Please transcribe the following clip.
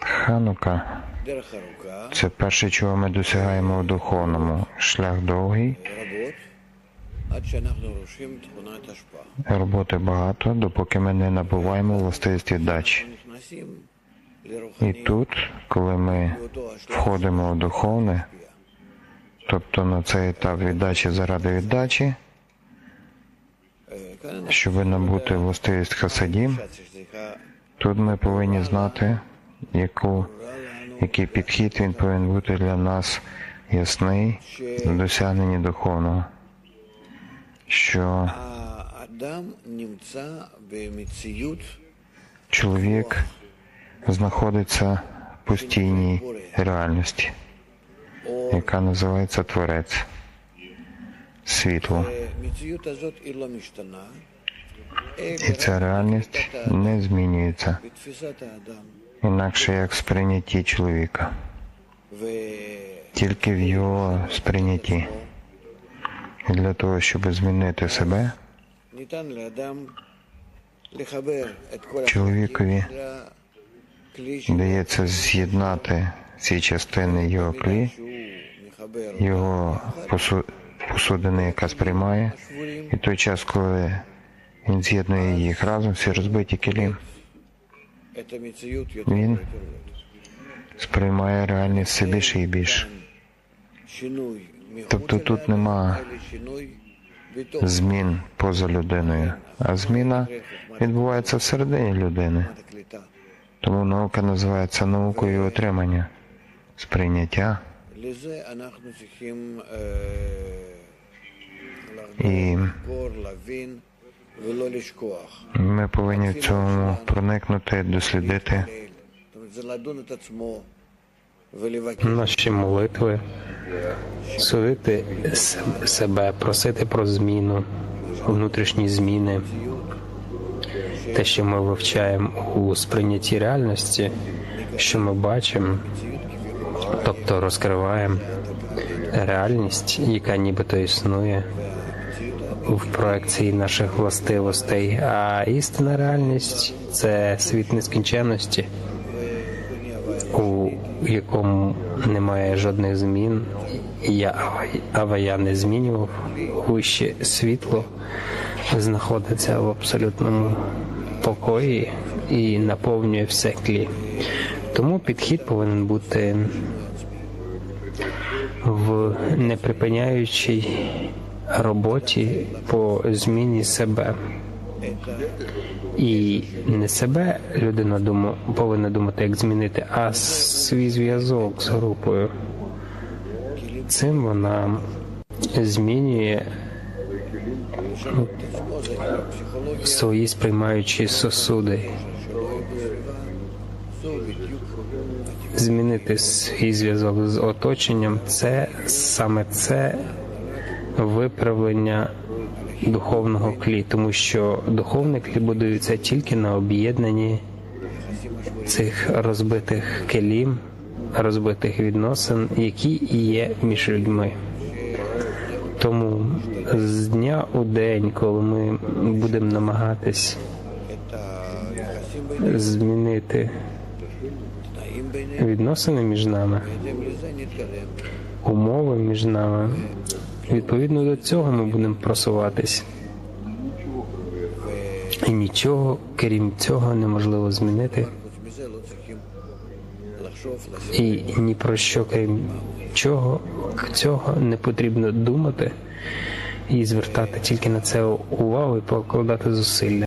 Ханука це перше, чого ми досягаємо в духовному. Шлях довгий. Роботи багато, допоки ми не набуваємо властивості дач. І тут, коли ми входимо в духовне, тобто на цей етап віддачі заради віддачі, щоб набути властивість хасадім, Тут ми повинні знати, яку, який підхід він повинен бути для нас ясний в досягненні духовного, що чоловік знаходиться в постійній реальності, яка називається Творець, світло. І ця реальність не змінюється інакше як в сприйнятті чоловіка, тільки в його сприйнятті. І для того, щоб змінити себе, чоловікові дається з'єднати ці частини його клі, його посудини, яка сприймає, і той час, коли він з'єднує їх разом, всі розбиті кілі. Він сприймає реальність все більше і більше. Тобто тут нема змін поза людиною, а зміна відбувається всередині людини. Тому наука називається наукою отримання, сприйняття. І ми повинні в цьому проникнути, дослідити наші молитви, судити себе, просити про зміну, внутрішні зміни, те, що ми вивчаємо у сприйнятті реальності, що ми бачимо, тобто розкриваємо реальність, яка нібито існує в проекції наших властивостей, а істинна реальність це світ нескінченності у якому немає жодних змін, я авая не змінював, вище світло знаходиться в абсолютному покої і наповнює все клі. Тому підхід повинен бути в неприпиняючій роботі по зміні себе. І не себе людина дума, повинна думати, як змінити, а свій зв'язок з групою. Цим вона змінює свої сприймаючі сосуди. Змінити свій зв'язок з оточенням це саме це виправлення духовного клі, тому що духовний клі будується тільки на об'єднанні цих розбитих келім, розбитих відносин, які є між людьми. Тому з дня у день, коли ми будемо намагатись змінити відносини між нами, умови між нами. Відповідно до цього ми будемо просуватись. І нічого, крім цього, неможливо змінити. І ні про що, крім чого, цього не потрібно думати і звертати тільки на це увагу і покладати зусилля.